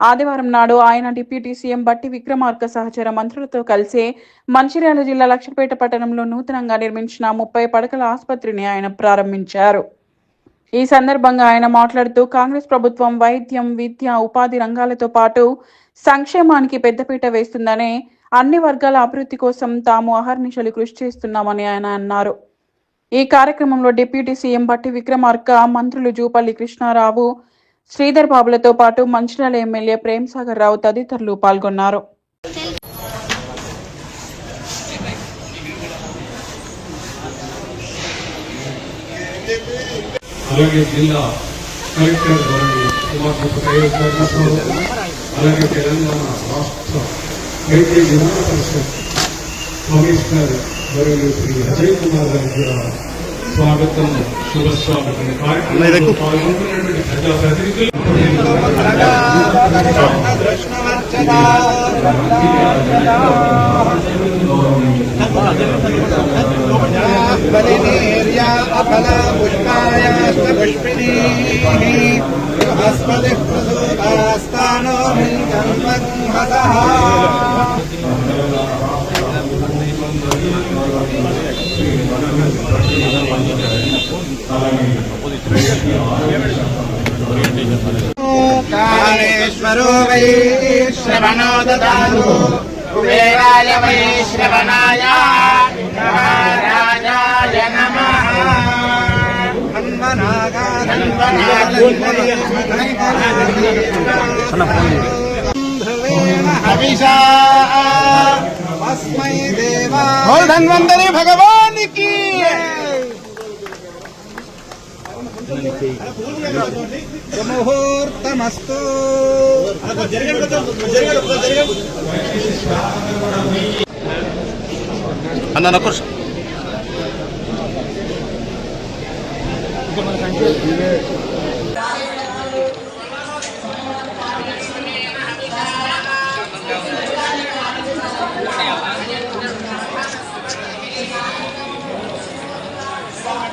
ఆదివారం నాడు ఆయన డిప్యూటీ సీఎం బట్టి విక్రమార్క సహచర మంత్రులతో కలిసి మంచిర్యాల జిల్లా లక్షపేట పట్టణంలో నూతనంగా నిర్మించిన ముప్పై పడకల ఆసుపత్రిని ఆయన ప్రారంభించారు. ఈ సందర్భంగా ఆయన మాట్లాడుతూ కాంగ్రెస్ ప్రభుత్వం వైద్యం విద్య ఉపాధి రంగాలతో పాటు సంక్షేమానికి పెద్దపీట వేస్తుందని అన్ని వర్గాల అభివృద్ధి కోసం తాము అహర్నిశలు కృషి చేస్తున్నామని ఆయన అన్నారు. ఈ కార్యక్రమంలో డిప్యూటీ సీఎం బట్టి విక్రమార్క మంత్రులు జూపల్లి కృష్ణారావు శ్రీధర్ బాబులతో పాటు మంచిర్యాల ఎమ్మెల్యే ప్రేమ్ సాగర్ రావు తదితరులు పాల్గొన్నారు. అలాగే జిల్లా కలెక్టర్ అలాగే తెలంగాణ రాష్ట్ర వైద్య జిల్లా పరిషత్ కమిషనర్ గౌరవనీయ శ్రీ అజయ్ కుమార్ గారు కూడా స్వాగతం శుభస్వాగతం. ఈ కార్యక్రమంలో పాల్గొంటున్నటువంటి కాళేశ్వరో వై శ్రవణో దాను కుబేరాయ వై శ్రవణాయ రాజాయ నమ. హవిషా. అస్మై దేవా గాంధీకి ముహూర్తమస్తు అన్న నకుర్ Thank.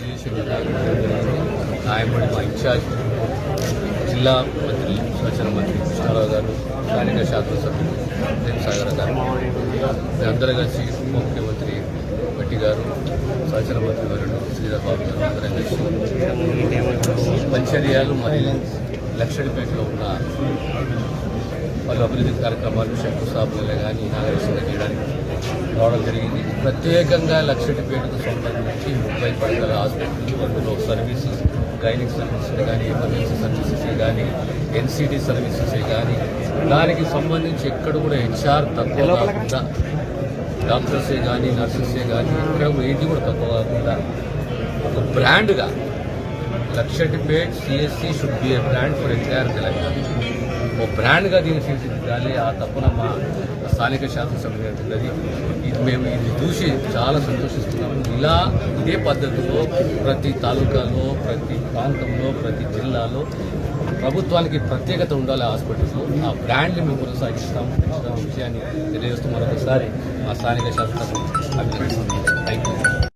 చేసి మా ఇన్ఛార్జ్ జిల్లా మంత్రి స్వచ్ఛంద మంత్రి కృష్ణారావు గారు స్థానిక శాసనసభ్యులు ప్రేమ్ సాగర్ గారు అందరం కలిసి ముఖ్యమంత్రి భట్టి గారు స్వచ్ఛంద మంత్రి వరుడు శ్రీరాబాబు గారు అందరం కలిసి పంచర్యాలు మరియు లక్షడిపేటలో ఉన్న పలు అభివృద్ధి కార్యక్రమాలు శంకుస్థాపనలు కానీ నాగరికంగా చేయడానికి రావడం జరిగింది. ప్రత్యేకంగా లక్షటిపేటకు సంబంధించి ముప్పై పడకల హాస్పిటల్ అందులో సర్వీసెస్ గైనిక్ సర్వీసెస్ కానీ ఎమర్జెన్సీ సర్వీసెస్ కానీ ఎన్సిటీ సర్వీసెస్ కానీ దానికి సంబంధించి ఎక్కడ కూడా హెచ్ఆర్ తక్కువ కాకుండా డాక్టర్సే కానీ నర్సెసే కానీ ఎక్కడ ఏంటి కూడా తక్కువ కాకుండా ఒక బ్రాండ్గా Luxettipet CSC should be a brand for entire Telangana. ఓ బ్రాండ్గా దీన్ని తీర్చిదిద్దాలి ఆ తప్పున మా స్థానిక శాసనసభ ఉన్నది ఇది మేము ఇది చూసి చాలా సంతోషిస్తున్నాము. ఇలా ఇదే పద్ధతిలో ప్రతి తాలూకాలో ప్రతి ప్రాంతంలో ప్రతి జిల్లాలో ప్రభుత్వానికి ప్రత్యేకత ఉండాలి హాస్పిటల్స్లో. ఆ బ్రాండ్ని మేము కొనసాగిస్తాం విషయాన్ని తెలియజేస్తూ మరొకసారి మా స్థానిక శాసనసభ అభినందిస్తున్నాం థ్యాంక్ యూ